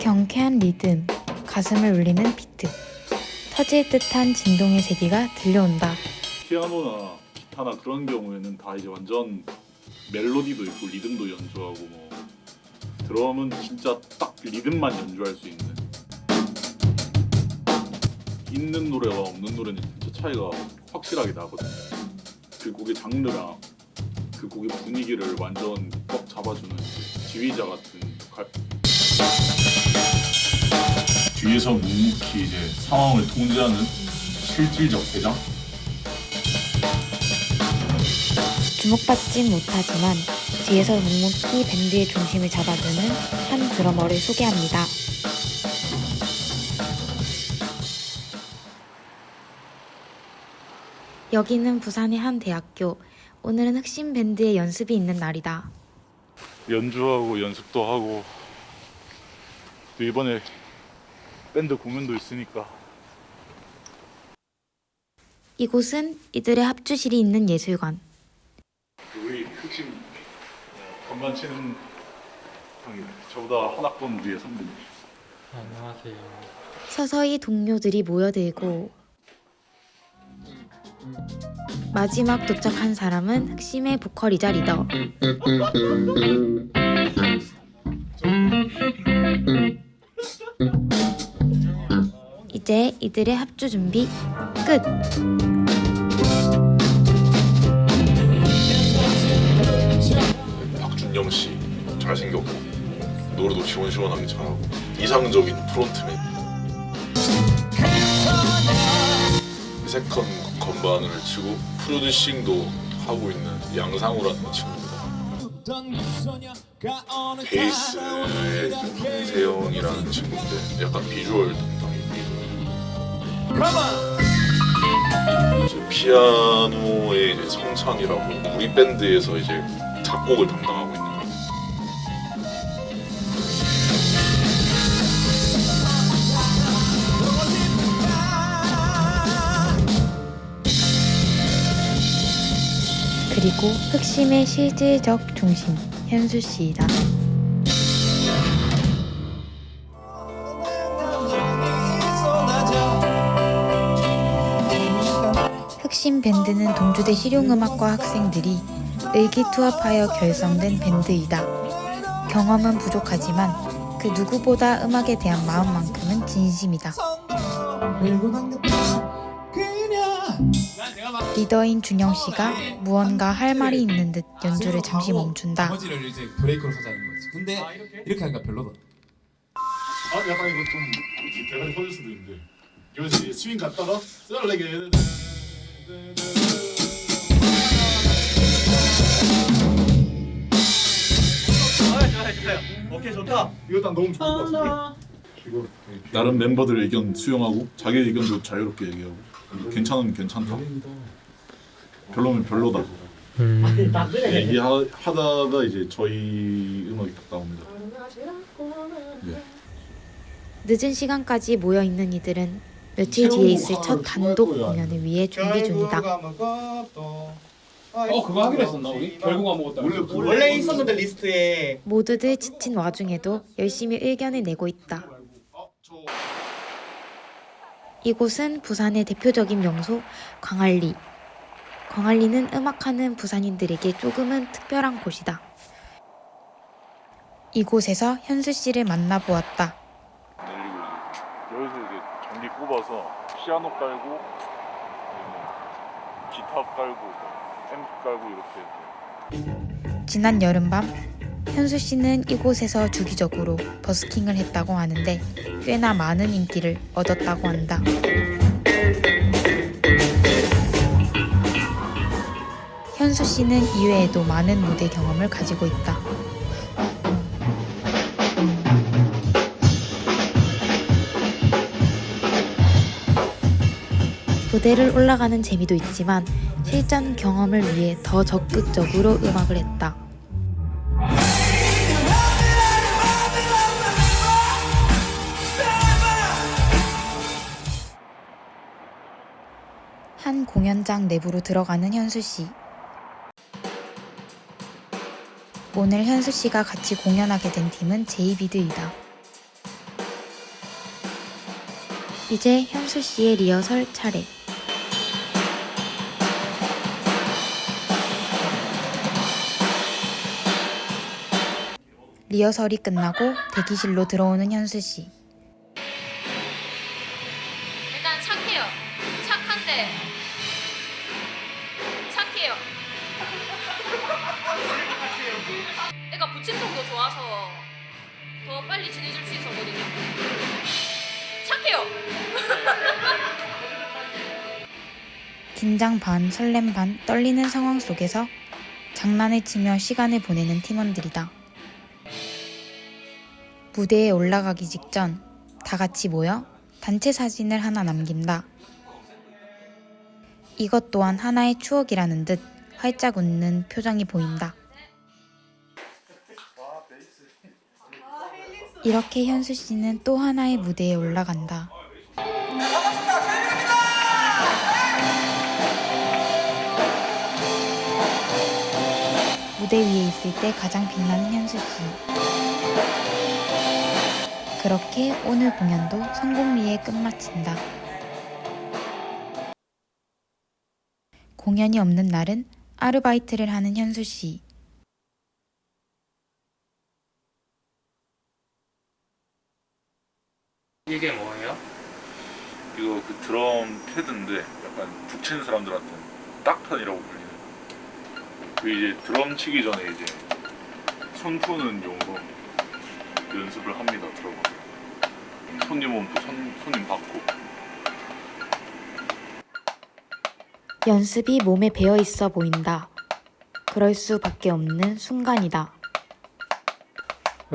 경쾌한 리듬, 가슴을 울리는 비트, 터질 듯한 진동의 세기가 들려온다. 피아노나 기타나 그런 경우에는 다 이제 완전 멜로디도 있고 리듬도 연주하고 뭐 드럼은 진짜 딱 리듬만 연주할 수 있는 있는 노래와 없는 노래는 진짜 차이가 확실하게 나거든요. 그 곡의 장르랑 그 곡의 분위기를 완전 꽉 잡아주는 지휘자 같은 역할. 뒤에서 묵묵히 이제 상황을 통제하는 실질적 대장. 주목받진 못하지만 뒤에서 묵묵히 밴드의 중심을 잡아주는 한 드러머를 소개합니다. 여기는 부산의 한 대학교. 오늘은 흑심 밴드의 연습이 있는 날이다. 연주하고 연습도 하고 또 이번에 밴드 공연도 있으니까 이곳은 이들의 합주실이 있는 예술관. 우리 흑심 건반 치는 형이 저보다 한 학번 위에 선배님 안녕하세요. 서서히 동료들이 모여들고 마지막 도착한 사람은 흑심의 보컬이자 리더 이제 이들의 합주 준비 끝. 박준영 씨 잘생겼고 노래도 시원시원하게 잘하고 이상적인 프론트맨. 세컨 건반을 치고 프로듀싱도 하고 있는 양상우라는 친구입니다. 베이스의 강세영이라는 친구인데 약간 비주얼 피아노의 이제 성찬이라고 우리 밴드에서 이제 작곡을 담당하고 있는 거예요. 그리고 흑심의 실질적 중심 현수 씨이다. 흑심 밴드는 동주대 실용음악과 학생들이 의기투합하여 결성된 밴드이다. 경험은 부족하지만 그 누구보다 음악에 대한 마음만큼은 진심이다. 리더인 준영 씨가 무언가 할 말이 있는 듯 연주를 잠시 멈춘다. 나머지를 이제 브레이크로 하자는 거지. 근데 이렇게 하니까 별로다. 아 약간 이거 좀 대가리 터질 수도 있는데 여기서 이제 스윙 갔다가 썰레게 오케이 좋다. 이거 딱 너무 좋을 것 같은데 이거 나름 멤버들 의견 수용하고 자기 의견도 자유롭게 얘기하고. 괜찮으면 괜찮다. 별로면 별로다. 얘기하다가 이제 저희 음악이 딱 나옵니다. 예. 늦은 시간까지 모여 있는 이들은 며칠 뒤에 있을 첫 단독 공연을 위해 준비 중이다. 어 그거 하기로 했었나 우리? 결국 안 먹었다. 원래 원래 있었는데 리스트에 모두들 지친 와중에도 열심히 의견을 내고 있다. 이곳은 부산의 대표적인 명소 광안리. 광안리는 음악하는 부산인들에게 조금은 특별한 곳이다. 이곳에서 현수 씨를 만나보았다. 꼽아서 피아노 깔고 뭐 기타 깔고 앰프 깔고 이렇게 지난 여름밤 현수 씨는 이곳에서 주기적으로 버스킹을 했다고 하는데 꽤나 많은 인기를 얻었다고 한다. 현수 씨는 이외에도 많은 무대 경험을 가지고 있다. 무대를 올라가는 재미도 있지만 실전 경험을 위해 더 적극적으로 음악을 했다. 한 공연장 내부로 들어가는 현수 씨. 오늘 현수 씨가 같이 공연하게 된 팀은 제이비드이다. 이제 현수 씨의 리허설 차례. 리허설이 끝나고 대기실로 들어오는 현수 씨. 일단 착해요. 착한데 착해요. 애가 부침성도 좋아서 더 빨리 친해질 수 있었거든요. 착해요. 긴장 반, 설렘 반, 떨리는 상황 속에서 장난을 치며 시간을 보내는 팀원들이다. 무대에 올라가기 직전 다 같이 모여 단체 사진을 하나 남긴다. 이것 또한 하나의 추억이라는 듯 활짝 웃는 표정이 보인다. 이렇게 현수 씨는 또 하나의 무대에 올라간다. 무대 위에 있을 때 가장 빛나는 현수 씨. 그렇게 오늘 공연도 성공리에 끝마친다. 공연이 없는 날은 아르바이트를 하는 현수 씨. 이게 뭐예요? 이거 그 드럼 패드인데 약간 북치는 사람들한테는 딱판이라고 불리는 그 이제 드럼 치기 전에 이제 손 푸는 용으로 연습을 합니다 드럼을 손님 오면 또 손, 손님 받고 연습이 몸에 배어 있어 보인다. 그럴 수밖에 없는 순간이다.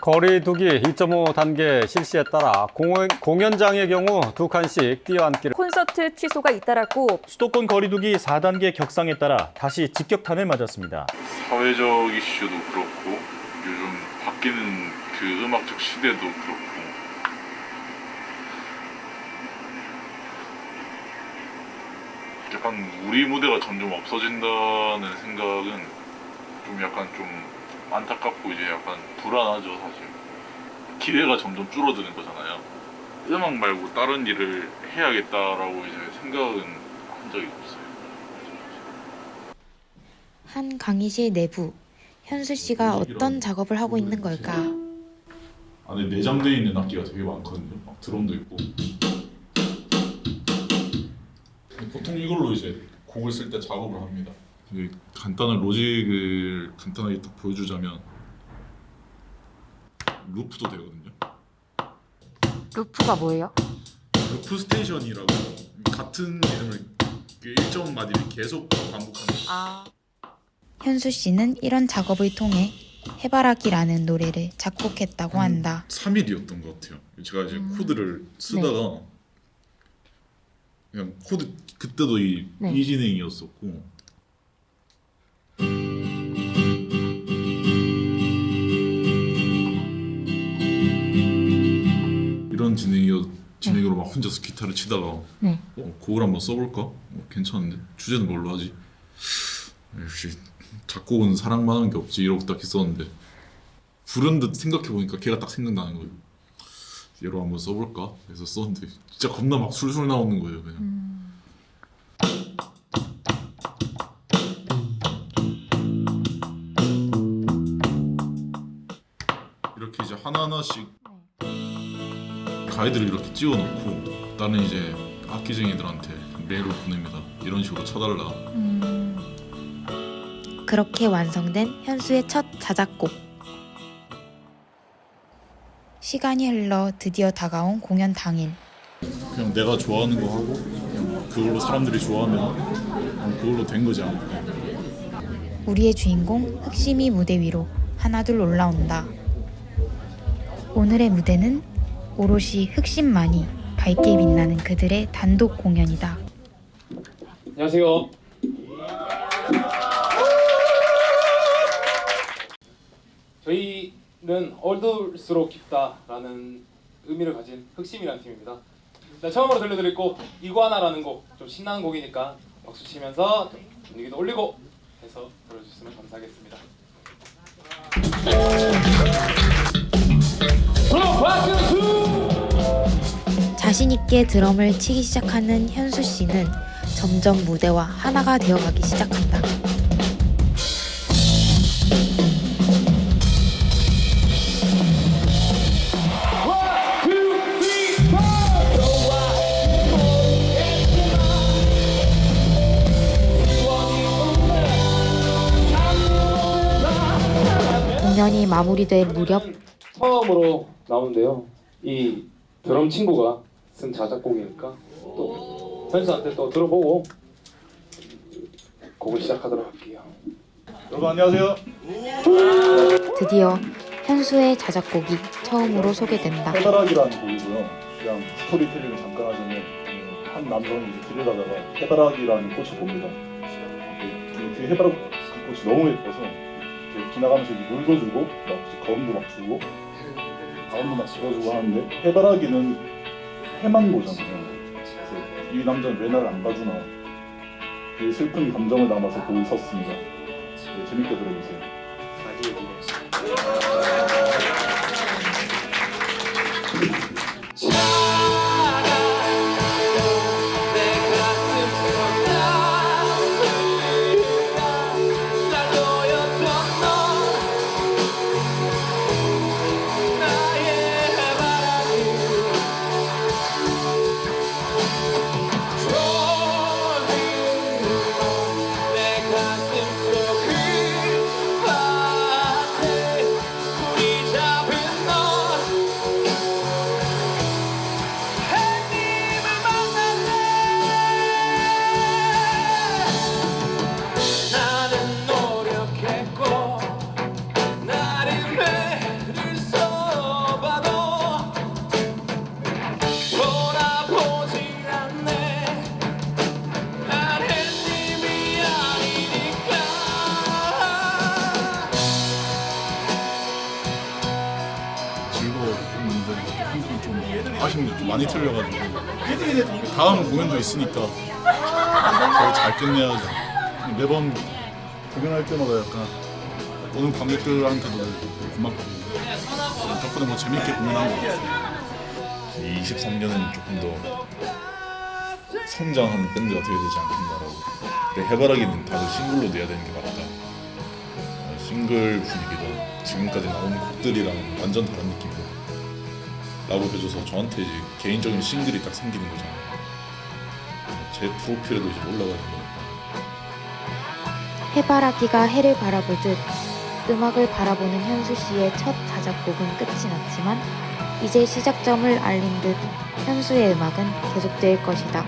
거리두기 2.5 단계 실시에 따라 공연, 공연장의 경우 두 칸씩 뛰어앉기를 콘서트 취소가 잇따랐고 수도권 거리두기 4단계 격상에 따라 다시 직격탄을 맞았습니다. 사회적 이슈도 그렇고 요즘 바뀌는 그 음악적 시대도 그렇고. 약간 우리 무대가 점점 없어진다는 생각은 좀 약간 좀 안타깝고 이제 약간 불안하죠 사실. 기대가 점점 줄어드는 거잖아요. 음악 말고 다른 일을 해야겠다라고 이제 생각은 한 적이 없어요. 한 강의실 내부. 현수 씨가 어떤 작업을 하고 있는 걸까? 안에 내장되어 있는 악기가 되게 많거든요. 막 드럼도 있고. 보통 이걸로 이제 곡을 쓸 때 작업을 합니다. 간단한 로직을 간단하게 딱 보여주자면 루프도 되거든요. 루프가 뭐예요? 루프 스테이션이라고 같은 그 일정 마디를 계속 반복하는 아 현수 씨는 이런 작업을 통해 해바라기라는 노래를 작곡했다고 한다. 3일이었던 것 같아요. 제가 이제 코드를 쓰다가 그냥 코드 그때도 이 네. 이 진행이었었고 이런 진행이었 진행으로 막 혼자서 기타를 치다가 네. 어, 곡을 한번 써볼까? 어, 괜찮은데 주제는 뭘로 하지? 역시 작곡은 사랑만 하는 게 없지 이러고 딱 있었는데 부른 듯 생각해 보니까 걔가 딱 생각나는 거예요. 얘로 한번 써볼까? 해서 썼는데 진짜 겁나 막 술술 나오는 거예요 그냥. 이렇게 이제 하나하나씩 가이드를 이렇게 찍어놓고 나는 이제 악기쟁이들한테 메일을 보냅니다. 이런 식으로 쳐달라. 그렇게 완성된 현수의 첫 자작곡. 시간이 흘러 드디어 다가온 공연 당일. 그냥 내가 좋아하는 거 하고 그냥 그걸로 사람들이 좋아하면 그걸로 된 거지 않을까. 우리의 주인공 흑심이 무대 위로 하나둘 올라온다. 오늘의 무대는 오롯이 흑심만이 밝게 빛나는 그들의 단독 공연이다. 안녕하세요. 는 얼둘수록 깊다라는 의미를 가진 흑심이라는 팀입니다. 일단 처음으로 들려드릴 곡 이구아나라는 곡 좀 신나는 곡이니까 박수 치면서 좀 분위기도 올리고 해서 들어주시면 감사하겠습니다. 자신 있게 드럼을 치기 시작하는 현수 씨는 점점 무대와 하나가 되어가기 시작한다. 공연이 마무리될 무렵 처음으로 나오는데요. 이 드럼 친구가 쓴 자작곡이니까 또 현수한테 또 들어보고 곡을 시작하도록 할게요. 여러분 안녕하세요. 드디어 현수의 자작곡이 처음으로 소개된다. 해바라기라는 곡이고요. 그냥 스토리텔링을 잠깐 하자면 어, 한 남성이 이제 길을 가다가 해바라기라는 꽃을 봅니다. 그, 그 해바라기 그 꽃이 너무 예뻐서 이렇게 지나가면서 이제 물도 주고 막 거음도 막 주고 바람도 막 불어주고 하는데 해바라기는 해만 보잖아요. 그래서 이 남자는 왜 나를 안 봐주나 그 슬픈 감정을 담아서 곡을 썼습니다. 네, 재밌게 들어주세요. 게좀 많이 틀려가지고. 다음 공연도 있으니까 더잘 끝내야지 매번 공연할 때마다 약간 오는 관객들한테도 고맙고 덕분에 뭐 재밌게 공연한 것 같아요. 23년은 조금 더 성장하는 밴드가 되어야 되지 않겠나라고. 근데 해바라기는 다들 싱글로 내야 되는 게 맞다. 어, 싱글 분위기도 지금까지 나온 곡들이랑 완전 다른 느낌이고 라고 해줘서 저한테 이제 개인적인 싱글이 딱 생기는 거잖아요 제 프로필에도 이제 올라가는 거니까 해바라기가 해를 바라보듯 음악을 바라보는 현수 씨의 첫 자작곡은 끝이 났지만 이제 시작점을 알린 듯 현수의 음악은 계속될 것이다.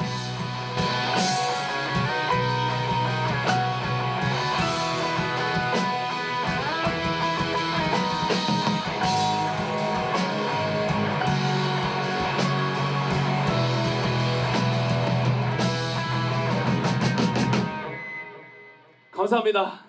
감사합니다.